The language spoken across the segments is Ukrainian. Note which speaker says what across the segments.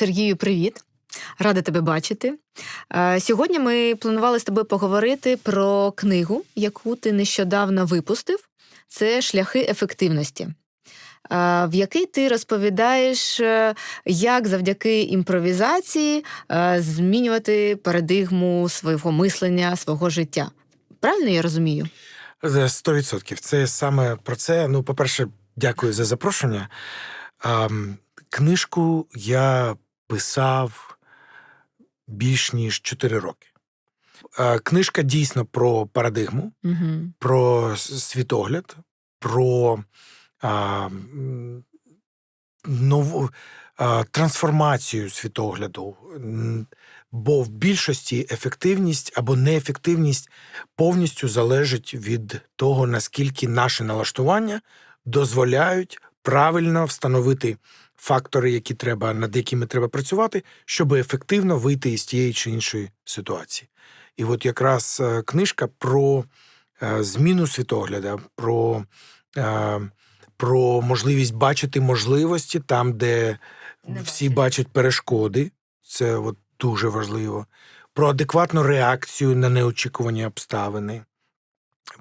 Speaker 1: Сергію, привіт. Рада тебе бачити. Е, Сьогодні ми планували з тобою поговорити про книгу, яку ти нещодавно випустив. Це шляхи ефективності, е, в якій ти розповідаєш, е, як завдяки імпровізації змінювати парадигму свого мислення, свого життя. Правильно я розумію?
Speaker 2: Сто відсотків. Це саме про це. Ну, по-перше, дякую за запрошення. Книжку я писав більш ніж 4 роки. Е, Книжка дійсно про парадигму,
Speaker 1: Угу.
Speaker 2: про світогляд, про а, нову а, трансформацію світогляду. Бо в більшості ефективність або неефективність повністю залежить від того, наскільки наші налаштування дозволяють правильно встановити фактори, які треба, над якими треба працювати, щоб ефективно вийти із тієї чи іншої ситуації. І от якраз е, книжка про е, зміну світогляда, про, е, про можливість бачити можливості там, де
Speaker 1: Не
Speaker 2: всі
Speaker 1: бачать.
Speaker 2: бачать перешкоди. Це от дуже важливо. Про адекватну реакцію на неочікувані обставини,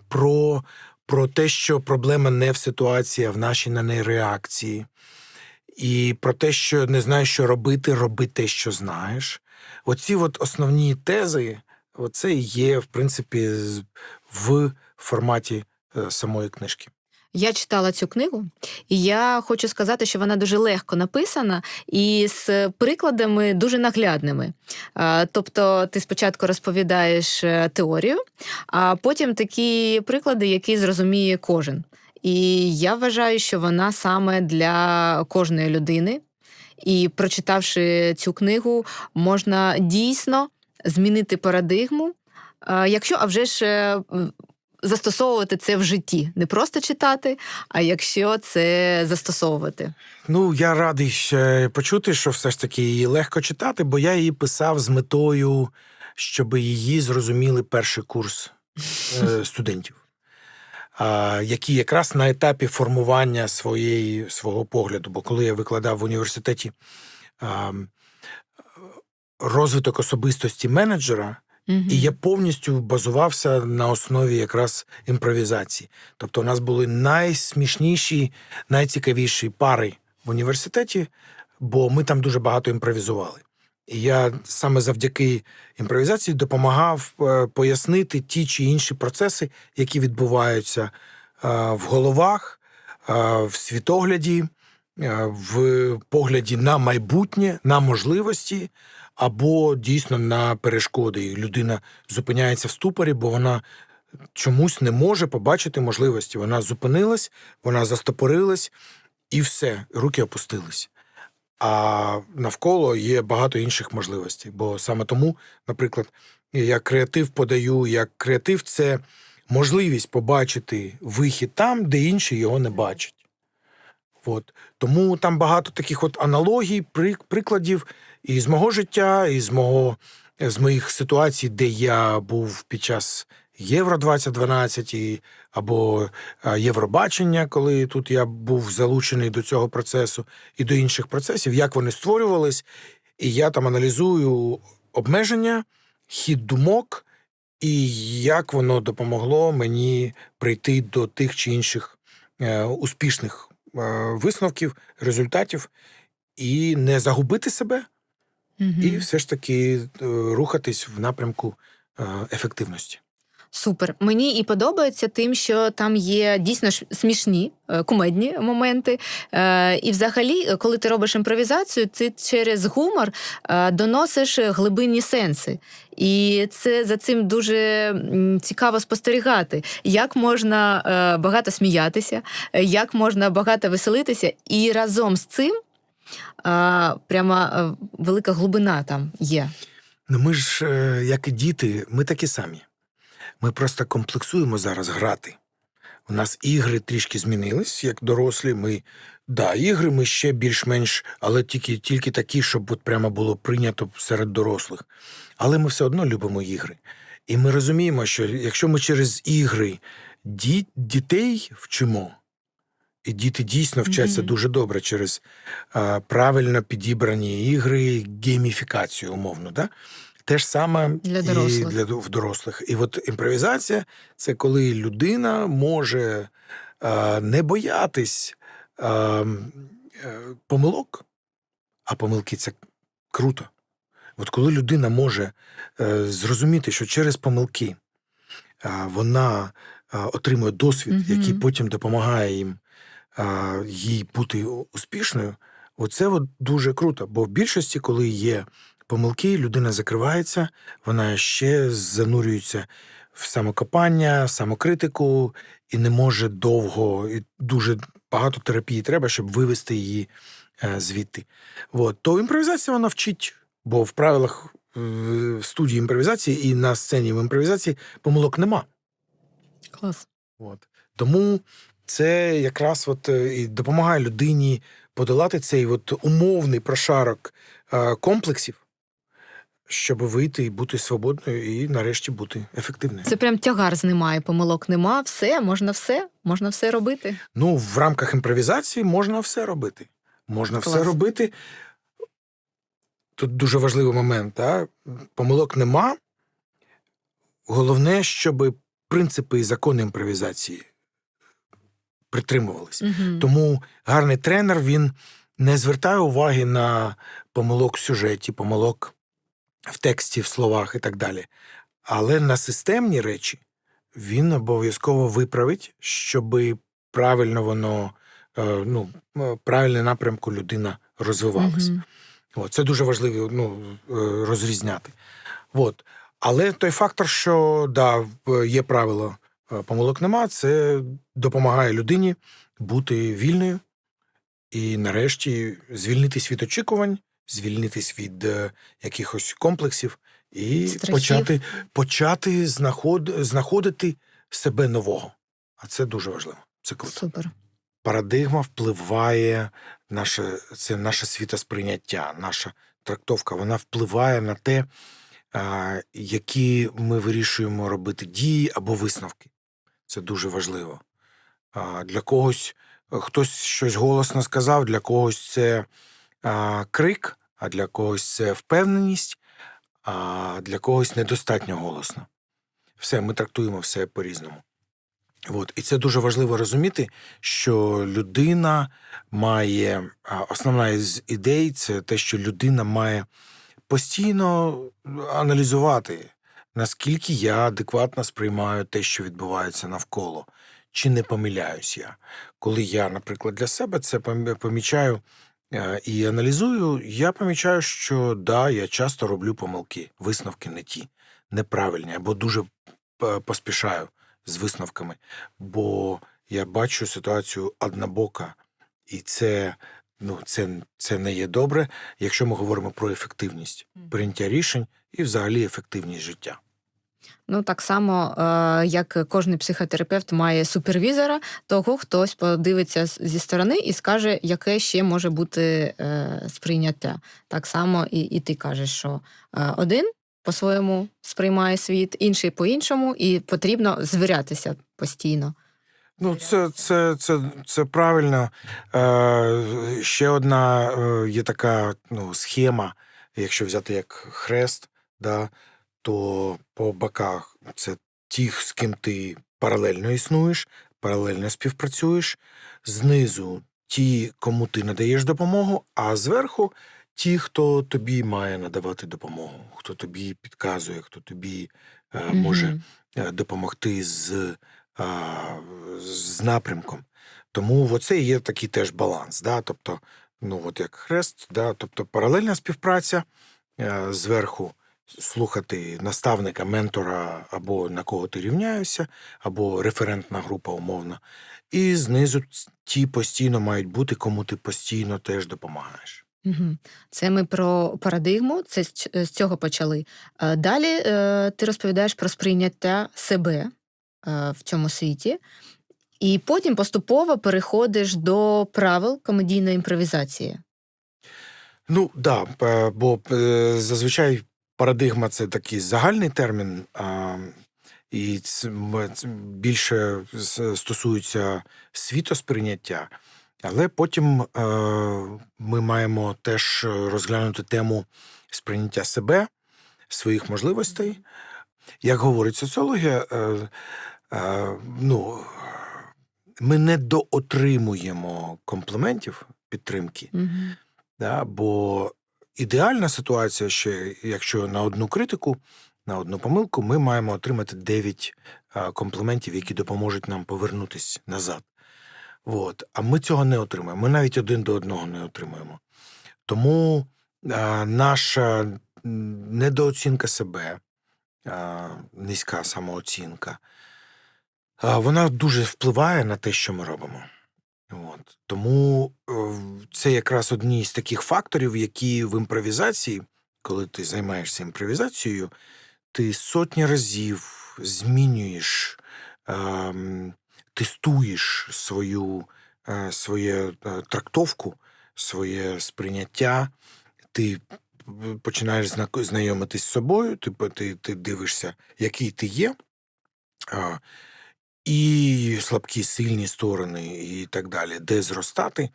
Speaker 2: про, про те, що проблема не в ситуації, а в нашій на неї реакції. І про те, що не знаєш, що робити, роби те, що знаєш. Оці от основні тези, оце є, в принципі, в форматі е, самої книжки.
Speaker 1: Я читала цю книгу, і я хочу сказати, що вона дуже легко написана і з прикладами дуже наглядними. Тобто, ти спочатку розповідаєш е, теорію, а потім такі приклади, які зрозуміє кожен. І я вважаю, що вона саме для кожної людини. І прочитавши цю книгу, можна дійсно змінити парадигму. Якщо, а вже ж е, застосовувати це в житті, не просто читати, а якщо це застосовувати.
Speaker 2: Ну, я радий ще почути, що все ж таки її легко читати, бо я її писав з метою, щоб її зрозуміли перший курс е, студентів, які якраз на етапі формування своєї, свого погляду. Бо коли я викладав в університеті розвиток особистості менеджера, і я повністю базувався на основі якраз імпровізації. Тобто, у нас були найсмішніші, найцікавіші пари в університеті, бо ми там дуже багато імпровізували. Я саме завдяки імпровізації допомагав е, пояснити ті чи інші процеси, які відбуваються е, в головах, е, в світогляді, в погляді на майбутнє, на можливості, або дійсно на перешкоди. І людина зупиняється в ступорі, бо вона чомусь не може побачити можливості. Вона зупинилась, вона застопорилась, і все, руки опустились. А навколо є багато інших можливостей. Бо саме тому, наприклад, я креатив подаю, як креатив це можливість побачити вихід там, де інші його не бачать. От. Тому там багато таких от аналогій, прикладів і з мого життя, і з мого з моїх ситуацій, де я був під час Євро 2012 і, або е, Євробачення, коли тут я був залучений до цього процесу і до інших процесів, як вони створювались, і я там аналізую обмеження, хід думок, і як воно допомогло мені прийти до тих чи інших е, успішних е, висновків, результатів, і не загубити себе,
Speaker 1: Мгм.
Speaker 2: і все ж таки рухатись в напрямку ефективності.
Speaker 1: Супер. Мені і подобається тим, що там є дійсно смішні, е, кумедні моменти. Е, І взагалі, е, коли ти робиш імпровізацію, ти через гумор доносиш глибинні сенси. І це за цим дуже цікаво спостерігати, як можна багато сміятися, як можна багато веселитися, і разом з цим прямо велика глибина там є.
Speaker 2: Ну ми ж, як і діти, ми такі самі. Ми просто комплексуємо зараз грати. У нас ігри трішки змінились, як дорослі. Ми, да, ігри ми ще більш-менш, але тільки, тільки такі, щоб от прямо було прийнято серед дорослих. Але ми все одно любимо ігри. І ми розуміємо, що якщо ми через ігри ді, дітей вчимо, І діти дійсно вчаться
Speaker 1: Мгм.
Speaker 2: дуже добре через е, правильно підібрані ігри, гейміфікацію, умовно. Да? Те ж саме
Speaker 1: Для
Speaker 2: і
Speaker 1: дорослих.
Speaker 2: для в дорослих. І от імпровізація це коли людина може е, не боятись е, е, помилок, а помилки це круто. От коли людина може е, зрозуміти, що через помилки е, вона е, отримує досвід,
Speaker 1: Мгм.
Speaker 2: який потім допомагає їм е, їй бути успішною, оце от дуже круто. Бо в більшості, коли є помилки, людина закривається, вона ще занурюється в самокопання, в самокритику і не може довго, і дуже багато терапії треба, щоб вивести її е, звідти. От. То імпровізація вона вчить, бо в правилах в студії імпровізації і на сцені в імпровізації помилок нема.
Speaker 1: Клас.
Speaker 2: От. Тому це якраз от е, і допомагає людині подолати цей от умовний прошарок е, комплексів, щоб вийти і бути свободною, і нарешті бути ефективною.
Speaker 1: Це прям тягар знімає, помилок нема, все, можна все, можна все робити.
Speaker 2: Ну, в рамках імпровізації можна все робити. Можна все робити. Тут дуже важливий момент. Да? Помилок нема. Головне, щоб принципи і закони імпровізації притримувалися.
Speaker 1: Угу.
Speaker 2: Тому гарний тренер він не звертає уваги на помилок в сюжеті, помилок в тексті, в словах і так далі. Але на системні речі він обов'язково виправить, щоб правильно воно, е, ну, е, правильний напрямку людина розвивалася.
Speaker 1: Угу.
Speaker 2: Це дуже важливо ну, е, розрізняти. От. Але той фактор, що да, є правило помилок нема, це допомагає людині бути вільною і нарешті звільнитись від очікувань, звільнитись від е, якихось комплексів і
Speaker 1: Страхів.
Speaker 2: почати, почати знаход, знаходити себе нового. А це дуже важливо. Це круто
Speaker 1: Супер.
Speaker 2: парадигма впливає наше, це наше світосприйняття, наша трактовка. Вона впливає на те, які ми вирішуємо робити дії або висновки. Це дуже важливо. Для когось е, хтось щось голосно сказав, для когось це а, крик, а для когось це впевненість, а для когось недостатньо голосно. Все, ми трактуємо все по-різному. От. І це дуже важливо розуміти, що людина має основна із ідей це те, що людина має постійно аналізувати, наскільки я адекватно сприймаю те, що відбувається навколо, чи не помиляюсь я. Коли я, наприклад, для себе це помічаю і аналізую, я помічаю, що да, я часто роблю помилки, висновки не ті, неправильні, або дуже е, поспішаю з висновками, бо я бачу ситуацію однобока, і це, ну, це, це не є добре, якщо ми говоримо про ефективність прийняття рішень і взагалі ефективність життя.
Speaker 1: Ну, так само, е, як кожен психотерапевт має супервізора, того хтось подивиться зі сторони і скаже, яке ще може бути е, сприйняття. Так само і, і ти кажеш, що е, один по-своєму сприймає світ, інший по-іншому, і потрібно звірятися постійно.
Speaker 2: Ну, це, це, це, це правильно. Е, ще одна є така ну, схема, якщо взяти як хрест, да, то по боках це ті, з ким ти паралельно існуєш, паралельно співпрацюєш, знизу ті, кому ти надаєш допомогу, а зверху ті, хто тобі має надавати допомогу, хто тобі підказує, хто тобі е, може е, допомогти з, а, з напрямком. Тому оце є такий теж баланс. Да? Тобто, ну от як хрест, да? тобто паралельна співпраця е, зверху слухати наставника, ментора або на кого ти рівняєшся, або референтна група умовно. І знизу ті постійно мають бути, кому ти постійно теж допомагаєш.
Speaker 1: Це ми про парадигму, це з цього почали. Е, Далі е, ти розповідаєш про сприйняття себе е, в цьому світі, і потім поступово переходиш до правил комедійної імпровізації.
Speaker 2: Ну да, бо е, зазвичай парадигма це такий загальний термін. А і це це більше стосується світосприйняття. Але потім е, ми маємо теж розглянути тему сприйняття себе, своїх можливостей. Як говорить соціологія, е, е, ну, ми не доотримуємо компліментів, підтримки,
Speaker 1: Мгм.
Speaker 2: да, бо ідеальна ситуація ще, якщо на одну критику, на одну помилку, ми маємо отримати 9 е, компліментів, які допоможуть нам повернутися назад. От. А ми цього не отримаємо. Ми навіть один до одного не отримуємо. Тому е, наша недооцінка себе, е, низька самооцінка, е, вона дуже впливає на те, що ми робимо. От. Тому е, це якраз одні з таких факторів, які в імпровізації, коли ти займаєшся імпровізацією, ти сотні разів змінюєш, ем, тестуєш свою, е, своє е, трактовку, своє сприйняття, ти починаєш знайомитись з собою, ти, ти, ти дивишся, який ти є, а, і слабкі, сильні сторони, і так далі, де зростати.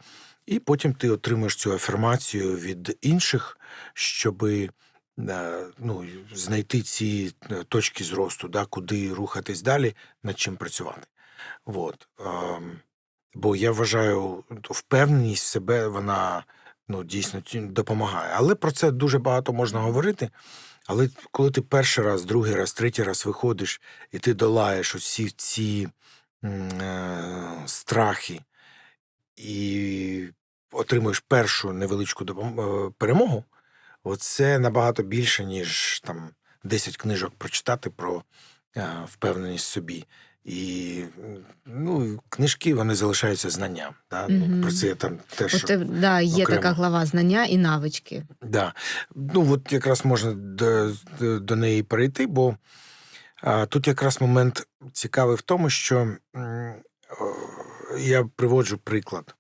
Speaker 2: І потім ти отримаєш цю афірмацію від інших, щоби е, ну, знайти ці е, точки зросту, да, куди рухатись далі, над чим працювати. От. Ем, бо я вважаю, впевненість в себе, вона ну, дійсно допомагає. Але про це дуже багато можна говорити. Але коли ти перший раз, другий раз, третій раз виходиш, і ти долаєш усі ці е, страхи і отримуєш першу невеличку е, перемогу, оце набагато більше, ніж там 10 книжок прочитати про е, впевненість в собі. І ну, книжки вони залишаються знанням. Да? Ну,
Speaker 1: Мгм.
Speaker 2: про це я там теж.
Speaker 1: От, е, да, є
Speaker 2: окремо.
Speaker 1: така глава знання і навички.
Speaker 2: Да. Ну, от якраз можна до, до, до неї перейти, бо а, тут якраз момент цікавий в тому, що м, я приводжу приклад.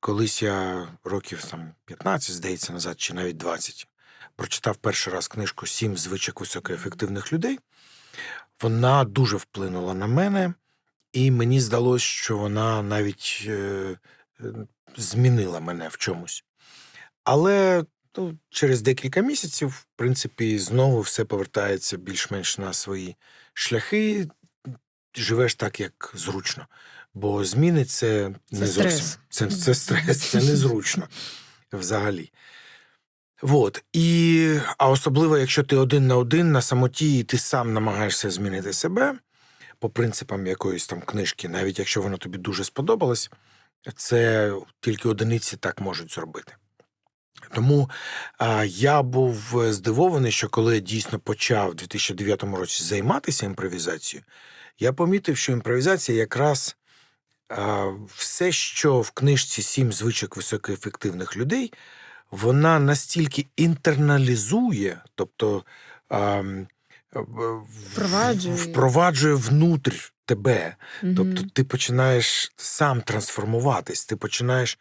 Speaker 2: Колись я років там 15, здається, назад, чи навіть 20, прочитав перший раз книжку Сім звичок високоефективних людей. Вона дуже вплинула на мене, і мені здалося, що вона навіть е, е, змінила мене в чомусь. Але ну, через декілька місяців, в принципі, знову все повертається більш-менш на свої шляхи. Живеш так, як зручно. Бо зміни це,
Speaker 1: Це
Speaker 2: не
Speaker 1: стрес.
Speaker 2: зовсім. Це, це стрес, це незручно взагалі. Вот. І, а особливо, якщо ти один на один на самоті, і ти сам намагаєшся змінити себе по принципам якоїсь там книжки, навіть якщо воно тобі дуже сподобалось, це тільки одиниці так можуть зробити. Тому а, я був е, здивований, що коли я дійсно почав у 2009 році займатися імпровізацією, я помітив, що імпровізація якраз а, все, що в книжці Сім звичок високоефективних людей, вона настільки інтерналізує, тобто
Speaker 1: Впроваджує.
Speaker 2: впроваджує внутрь тебе.
Speaker 1: Мгм.
Speaker 2: Тобто ти починаєш сам трансформуватись, ти починаєш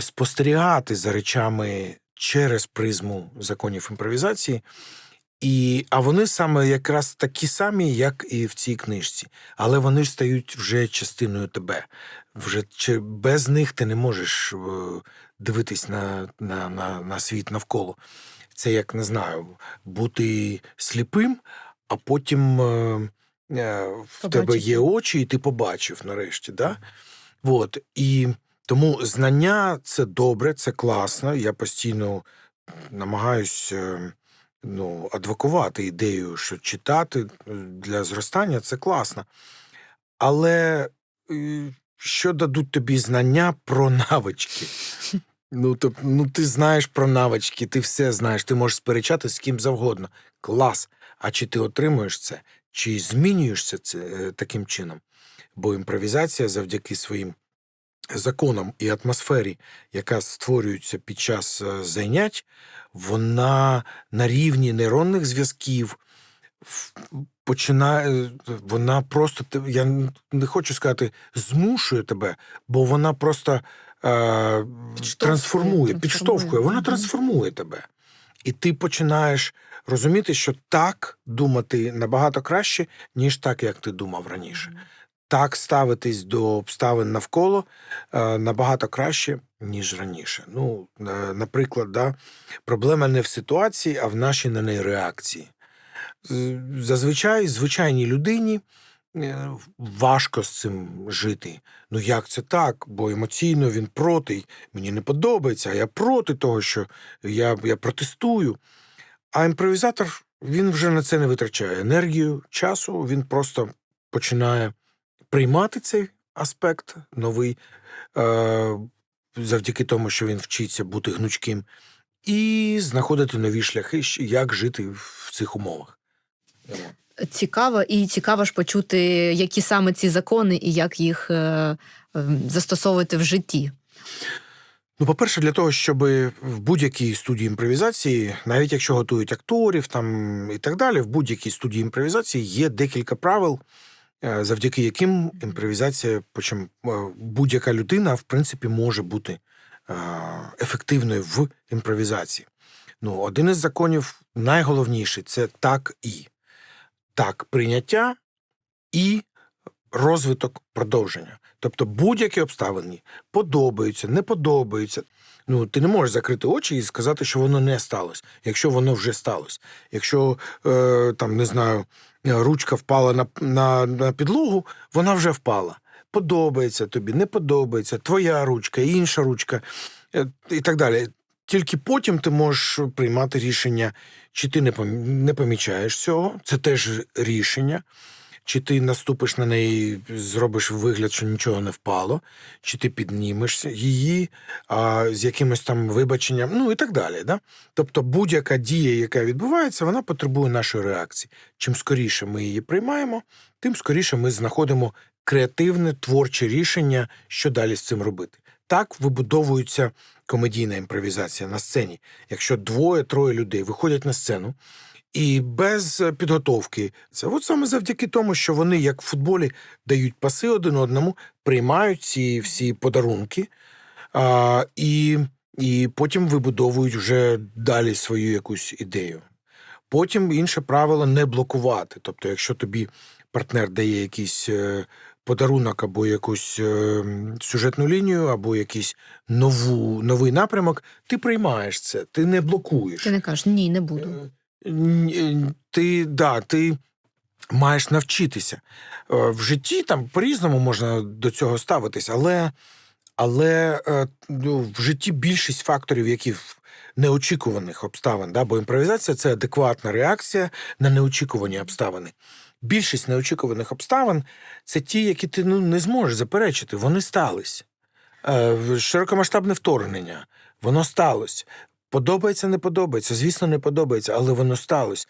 Speaker 2: спостерігати за речами через призму законів імпровізації. І, а вони саме якраз такі самі, як і в цій книжці. Але вони ж стають вже частиною тебе. Вже чи без них ти не можеш е, дивитись на, на, на, на світ навколо. Це як не знаю, бути сліпим, а потім е, е, в тебе є очі, і ти побачив нарешті. Да? От. І тому знання це добре, це класно. Я постійно намагаюся ну, адвокувати ідею, що читати е, для зростання це класно. Але е, що дадуть тобі знання про навички? Ну, тоб, ну, ти знаєш про навички, ти все знаєш, ти можеш сперечати з ким завгодно. Клас. А чи ти отримуєш це, чи змінюєшся це е, таким чином? Бо імпровізація завдяки своїм законам і атмосфері, яка створюється під час е, занять, вона на рівні нейронних зв'язків починає, вона просто я не хочу сказати, змушує тебе, бо вона просто е,
Speaker 1: Підштовхує,
Speaker 2: трансформує,
Speaker 1: трансформує.
Speaker 2: підштовхує, вона трансформує тебе. І ти починаєш розуміти, що так думати набагато краще, ніж так, як ти думав раніше. Так ставитись до обставин навколо е, набагато краще, ніж раніше. Ну, е, наприклад, да, проблема не в ситуації, а в нашій на неї реакції. Зазвичай звичайній людині е, важко з цим жити. Ну як це так? Бо емоційно він проти, мені не подобається, а я проти того, що я, я протестую. А імпровізатор він вже на це не витрачає енергію, часу, він просто починає приймати цей аспект новий, е, завдяки тому, що він вчиться бути гнучким, і знаходити нові шляхи, як жити в цих умовах.
Speaker 1: Цікаво, і цікаво ж почути, які саме ці закони і як їх е, е, застосовувати в житті.
Speaker 2: Ну, по-перше, для того, щоб в будь-якій студії імпровізації, навіть якщо готують акторів там і так далі, в будь-якій студії імпровізації є декілька правил, завдяки яким імпровізація, причому е, будь-яка людина, в принципі, може бути е, ефективною в імпровізації. Ну, один із законів найголовніший це так і. Так, прийняття і розвиток продовження. Тобто будь-які обставини подобаються, не подобаються. Ну, ти не можеш закрити очі і сказати, що воно не сталося, якщо воно вже сталося. Якщо е, там не знаю, ручка впала на, на, на підлогу, вона вже впала. Подобається тобі, не подобається, твоя ручка, інша ручка е, і так далі. Тільки потім ти можеш приймати рішення, чи ти не помічаєш цього, це теж рішення. Чи ти наступиш на неї, зробиш вигляд, що нічого не впало, чи ти піднімешся її а, з якимось там вибаченням, ну і так далі. Да? Тобто будь-яка дія, яка відбувається, вона потребує нашої реакції. Чим скоріше ми її приймаємо, тим скоріше ми знаходимо креативне творче рішення, що далі з цим робити. Так вибудовується комедійна імпровізація на сцені. Якщо двоє-троє людей виходять на сцену, і без е, підготовки. Це от саме завдяки тому, що вони, як в футболі, дають паси один одному, приймають ці всі подарунки, а, і, і потім вибудовують вже далі свою якусь ідею. Потім інше правило не блокувати. Тобто, якщо тобі партнер дає якийсь е, подарунок або якусь е, сюжетну лінію, або якийсь нову, новий напрямок, ти приймаєш це, ти не блокуєш.
Speaker 1: Ти не кажеш ні, не буду.
Speaker 2: Е, Ти, да, ти маєш навчитися. Е, В житті там по-різному можна до цього ставитись, але, але е, ну, в житті більшість факторів, які неочікуваних обставин, да, бо імпровізація це адекватна реакція на неочікувані обставини. Більшість неочікуваних обставин це ті, які ти ну, не зможеш заперечити, вони стались. Широкомасштабне вторгнення, воно сталося. Подобається, не подобається. Звісно, не подобається, але воно сталося.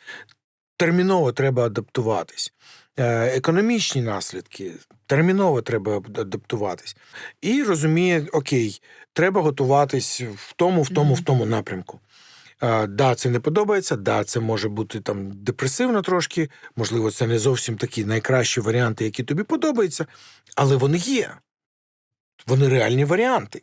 Speaker 2: Терміново треба адаптуватись. Е, Економічні наслідки терміново треба адаптуватись. І розуміє, окей, треба готуватись в тому, в тому, в тому напрямку. Е, Да, це не подобається, да, це може бути там депресивно трошки, можливо, це не зовсім такі найкращі варіанти, які тобі подобаються, але вони є. Вони реальні варіанти.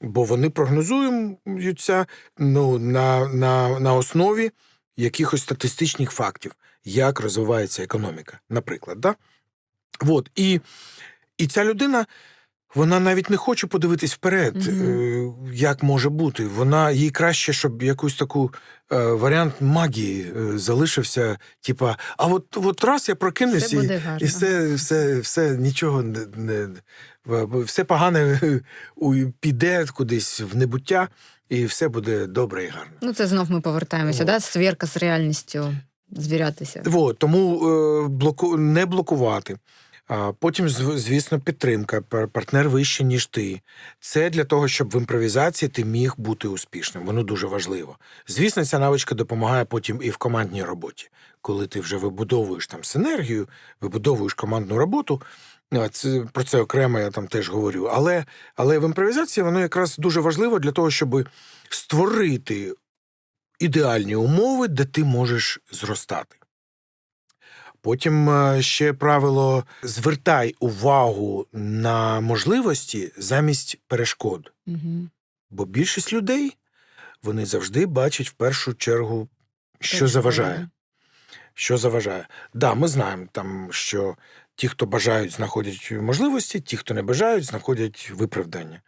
Speaker 2: Бо вони прогнозуються ну, на, на, на основі якихось статистичних фактів, як розвивається економіка, наприклад. Да? От, і, і ця людина. Вона навіть не хоче подивитись вперед, е, як може бути. Вона їй краще, щоб якусь таку е, варіант магії е, залишився. Типа, а от, от раз я прокинусь
Speaker 1: Все
Speaker 2: і, і все, все, все нічого не, не все погане піде кудись в небуття, і все буде добре і гарно.
Speaker 1: Ну, це знов ми повертаємося,
Speaker 2: От.
Speaker 1: да? свірка з реальністю звірятися.
Speaker 2: От, тому е, блоку, не блокувати. Потім, звісно, підтримка, партнер вище, ніж ти. Це для того, щоб в імпровізації ти міг бути успішним. Воно дуже важливо. Звісно, ця навичка допомагає потім і в командній роботі, коли ти вже вибудовуєш там синергію, вибудовуєш командну роботу. Це, про це окремо я там теж говорю. Але, але в імпровізації воно якраз дуже важливо для того, щоб створити ідеальні умови, де ти можеш зростати. Потім е, ще правило звертай увагу на можливості замість перешкод.
Speaker 1: Угу.
Speaker 2: Бо більшість людей вони завжди бачать в першу чергу Що
Speaker 1: Точно,
Speaker 2: заважає? Що заважає? Да, ми знаємо, там, що ті, хто бажають, знаходять можливості, ті, хто не бажають, знаходять виправдання.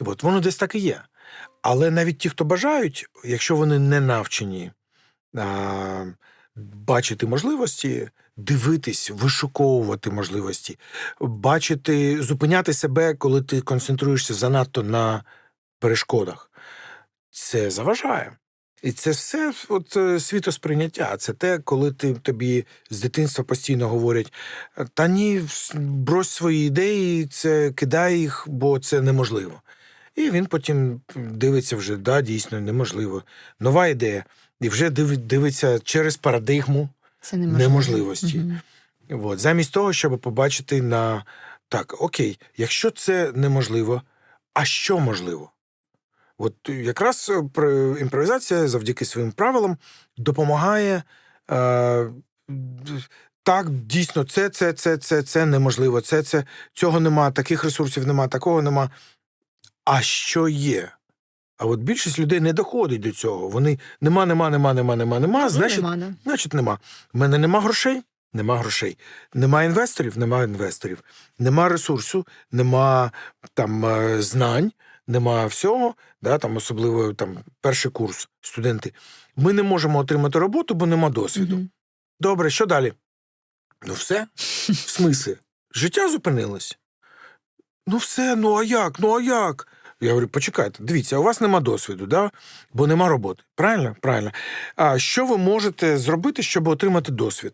Speaker 2: І от воно десь так і є. Але навіть ті, хто бажають, якщо вони не навчені а, бачити можливості, дивитись, вишуковувати можливості, бачити, зупиняти себе, коли ти концентруєшся занадто на перешкодах, це заважає. І це все от, е, світосприйняття. Це те, коли ти тобі з дитинства постійно говорять: та ні, брось свої ідеї, це кидай їх, бо це неможливо. І він потім дивиться вже, да, дійсно, неможливо. Нова ідея. І вже дивиться через парадигму
Speaker 1: Це неможливо.
Speaker 2: неможливості.
Speaker 1: Мгм.
Speaker 2: От, замість того, щоб побачити на так, окей, якщо це неможливо, а що можливо? От якраз е, імпровізація завдяки своїм правилам допомагає. Е, так, дійсно, це, це, це, це, це неможливо. Це, це, цього нема, таких ресурсів нема, такого нема. А що є? А от більшість людей не доходить до цього. Вони нема, нема, нема, нема, нема, нема.
Speaker 1: Ну,
Speaker 2: Значить,
Speaker 1: нема, да.
Speaker 2: Значить, нема. У мене нема грошей, нема грошей. Нема інвесторів, нема інвесторів. Нема ресурсу, нема там е, знань, нема всього. Да, там особливо там перший курс студенти. Ми не можемо отримати роботу, бо нема досвіду.
Speaker 1: Мгм.
Speaker 2: Добре, що далі? Ну, все. В смислі? Життя зупинилось. Ну, все, ну а як? Ну а як? Я говорю, почекайте, дивіться, у вас нема досвіду, да? бо нема роботи. Правильно? Правильно. А що ви можете зробити, щоб отримати досвід?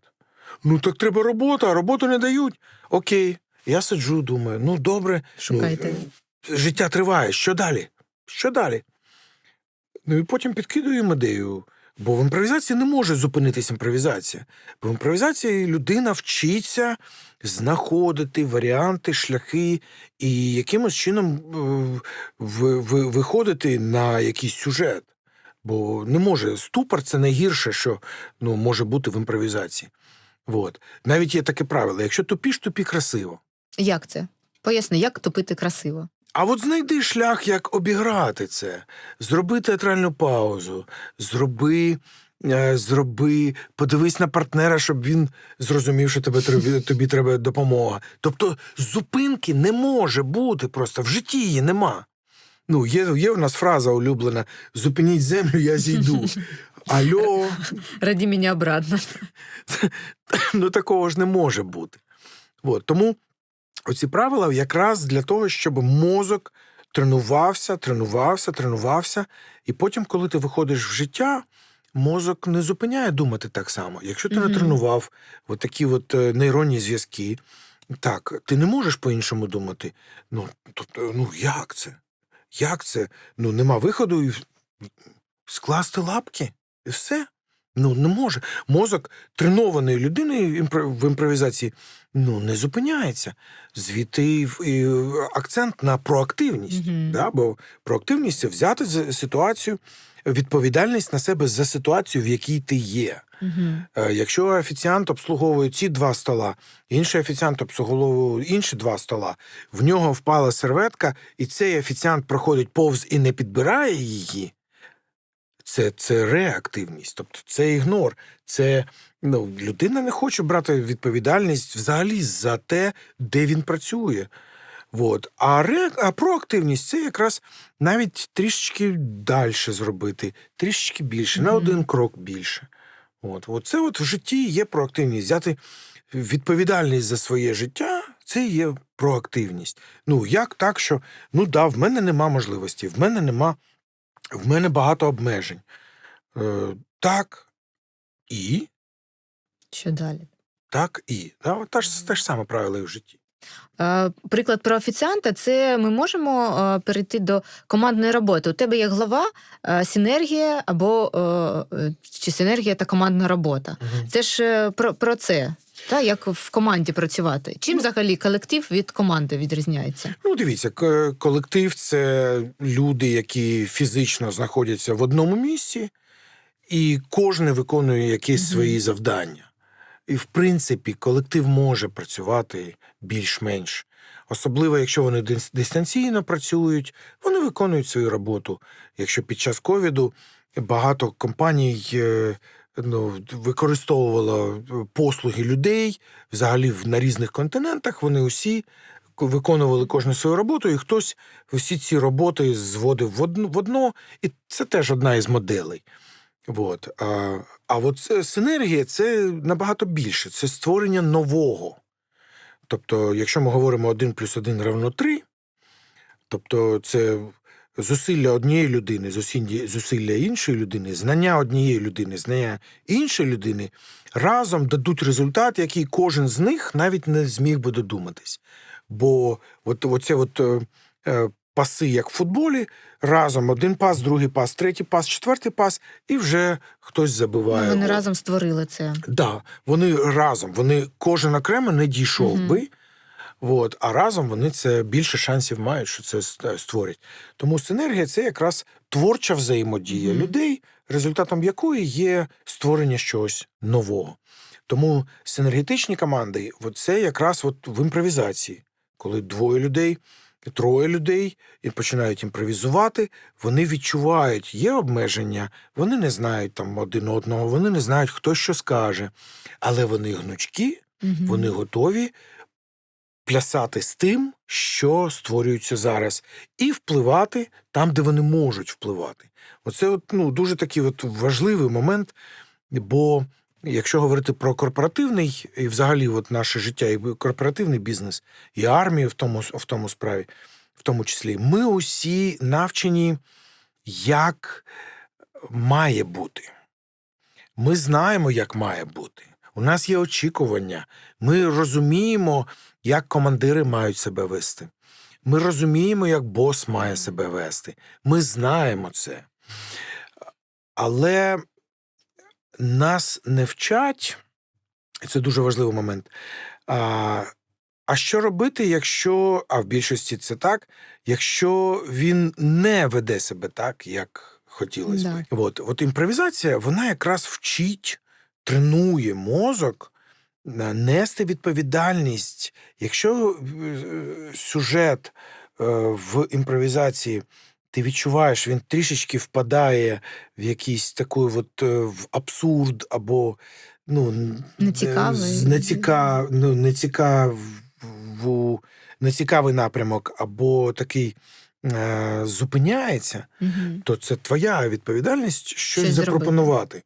Speaker 2: Ну, так треба робота, а роботу не дають. Окей. Я сиджу, думаю, ну добре,
Speaker 1: Шукайте.
Speaker 2: Ну, життя триває. Що далі? Що далі? Ну і потім підкидуємо ідею. Бо в імпровізації не може зупинитись імпровізація. Бо в імпровізації людина вчиться знаходити варіанти, шляхи і якимось чином е, ви- ви- виходити на якийсь сюжет. Бо не може ступор це найгірше, що ну, може бути в імпровізації. От. Навіть є таке правило: якщо тупіш, тупі красиво.
Speaker 1: Як це? Поясни, як топити красиво.
Speaker 2: А от знайди шлях, як обіграти це. Зроби театральну паузу, зроби, зроби, подивись на партнера, щоб він зрозумів, що тебе тобі, тобі треба допомога. Тобто зупинки не може бути просто в житті її нема. Ну, є, є у нас фраза улюблена: зупиніть землю, я зійду. Альо,
Speaker 1: Раді мене обратно.
Speaker 2: ну такого ж не може бути. От, тому оці правила якраз для того, щоб мозок тренувався, тренувався, тренувався, і потім, коли ти виходиш в життя, мозок не зупиняє думати так само. Якщо ти
Speaker 1: Мгм.
Speaker 2: не тренував от такі от е, нейронні зв'язки, так, ти не можеш по-іншому думати. Ну, тобто, ну як це? Як це? Ну, нема виходу і скласти лапки, і все. Ну, не може. Мозок тренованої людини в імпровізації ну, не зупиняється. Звідти і, і акцент на проактивність.
Speaker 1: Мгм.
Speaker 2: Да? Бо проактивність це взяти ситуацію, відповідальність на себе за ситуацію, в якій ти є. Е, Якщо офіціант обслуговує ці два стола, інший офіціант обслуговує інші два стола, в нього впала серветка, і цей офіціант проходить повз і не підбирає її. Це, це реактивність, тобто це ігнор. Це ну, людина не хоче брати відповідальність взагалі за те, де він працює. От. А, ре, а проактивність це якраз навіть трішечки далі зробити, трішечки більше, на один крок більше. От, от це от в житті є проактивність. Взяти відповідальність за своє життя це є проактивність. Ну, як так, що ну да, в мене нема можливості, в мене нема, в мене багато обмежень. Е, так і,
Speaker 1: Що далі?
Speaker 2: так і. Да, от те ж, те ж саме правило і в житті.
Speaker 1: Е, Приклад про офіціанта це ми можемо е, перейти до командної роботи. У тебе є глава, е, синергія або чи синергія та командна робота.
Speaker 2: Угу.
Speaker 1: Це ж про, про це. Та як в команді працювати? Чим взагалі колектив від команди відрізняється?
Speaker 2: Ну, дивіться, колектив це люди, які фізично знаходяться в одному місці, і кожен виконує якісь
Speaker 1: Мгм.
Speaker 2: свої завдання. І, в принципі, колектив може працювати більш-менш. Особливо, якщо вони дистанційно працюють, вони виконують свою роботу. Якщо під час ковіду багато компаній е, ну, використовувала послуги людей взагалі на різних континентах. Вони усі виконували кожну свою роботу, і хтось всі ці роботи зводив в одно і це теж одна із моделей. От. А, а от синергія це набагато більше, це створення нового. Тобто, якщо ми говоримо 1 плюс 1 равно 3, тобто це зусилля однієї людини, зусилля, іншої людини, знання однієї людини, знання іншої людини разом дадуть результат, який кожен з них навіть не зміг би додуматись. Бо от, оце от, е, е, паси, як в футболі, разом один пас, другий пас, третій пас, четвертий пас, і вже хтось забиває.
Speaker 1: Ну, вони разом створили це.
Speaker 2: Да, вони разом, вони кожен окремо не дійшов
Speaker 1: Мгм.
Speaker 2: би. От, а разом вони це більше шансів мають, що це створять. Тому синергія це якраз творча взаємодія
Speaker 1: Мгм.
Speaker 2: людей, результатом якої є створення чогось нового. Тому синергетичні команди це якраз от в імпровізації, коли двоє людей, троє людей і починають імпровізувати, вони відчувають, є обмеження, вони не знають там один одного, вони не знають, хто що скаже, але вони гнучкі,
Speaker 1: Мгм.
Speaker 2: вони готові плясати з тим, що створюється зараз, і впливати там, де вони можуть впливати. Оце от, ну, дуже такий от важливий момент, бо якщо говорити про корпоративний і взагалі от наше життя, і корпоративний бізнес, і армію в тому, в тому справі, в тому числі, ми усі навчені, як має бути. Ми знаємо, як має бути. У нас є очікування. Ми розуміємо, як командири мають себе вести. Ми розуміємо, як бос має себе вести. Ми знаємо це. Але нас не вчать, і це дуже важливий момент. А, а що робити, якщо, а в більшості це так, якщо він не веде себе так, як хотілося
Speaker 1: Да.
Speaker 2: би. От, от імпровізація, вона якраз вчить, тренує мозок нести відповідальність. Якщо е, сюжет е, в імпровізації ти відчуваєш, він трішечки впадає в якийсь такий от, е, в абсурд або ну,
Speaker 1: Нецікавий.
Speaker 2: неціка, ну, нецікав, нецікавий напрямок, або такий е, зупиняється,
Speaker 1: Мгм.
Speaker 2: то це твоя відповідальність щось,
Speaker 1: Щось зробити.
Speaker 2: запропонувати,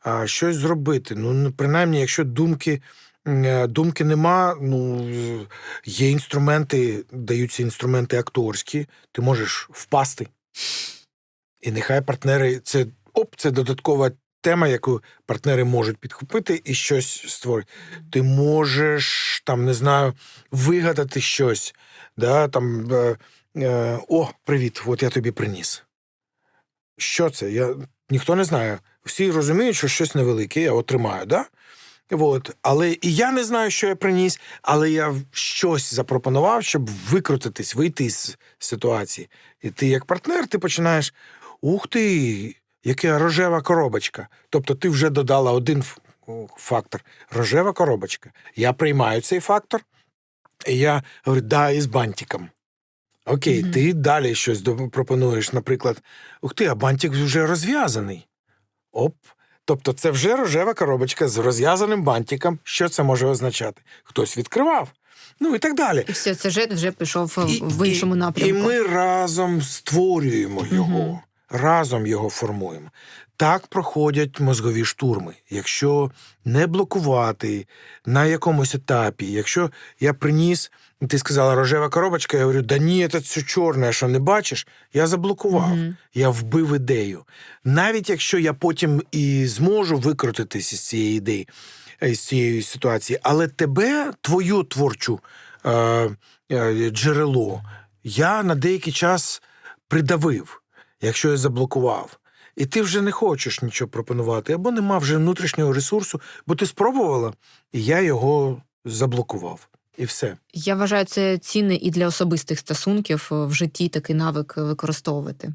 Speaker 2: а щось зробити. Ну, ну, принаймні, якщо думки. Е, Думки нема, ну є інструменти, даються інструменти акторські, ти можеш впасти. І нехай партнери, це оп, це додаткова тема, яку партнери можуть підхопити і щось створити. Ти можеш там, не знаю, вигадати щось. Да, там, е, е, О, привіт, от я тобі приніс. Що це? Я, ніхто не знає. Всі розуміють, що щось невелике, я отримаю, да? От. Але і я не знаю, що я приніс, але я щось запропонував, щоб викрутитись, вийти з ситуації. І ти, як партнер, ти починаєш: ух ти, яка рожева коробочка. Тобто ти вже додала один фактор рожева коробочка. Я приймаю цей фактор, і я говорю, да, із бантиком. Окей,
Speaker 1: Мгм.
Speaker 2: ти далі щось пропонуєш, наприклад, ух ти, а бантик вже розв'язаний. Оп. Тобто це вже рожева коробочка з розв'язаним бантиком. Що це може означати? Хтось відкривав. Ну і так далі.
Speaker 1: І все, сюжет вже пішов е,
Speaker 2: І-
Speaker 1: в іншому напрямку.
Speaker 2: І ми разом створюємо його,
Speaker 1: Мгм.
Speaker 2: Разом його формуємо. Так проходять мозгові штурми. Якщо не блокувати на якомусь етапі, якщо я приніс, ти сказала рожева коробочка, я говорю, да ні, це все чорне, що не бачиш, я заблокував,
Speaker 1: Мгм.
Speaker 2: я вбив ідею. Навіть якщо я потім і зможу викрутитись із цієї ідеї, з цієї ситуації, але тебе, твою творчу е, е, джерело, я на деякий час придавив, якщо я заблокував. І ти вже не хочеш нічого пропонувати, або нема вже внутрішнього ресурсу, бо ти спробувала, і я його заблокував. І все.
Speaker 1: Я вважаю, це цінне і для особистих стосунків е, в житті такий навик використовувати.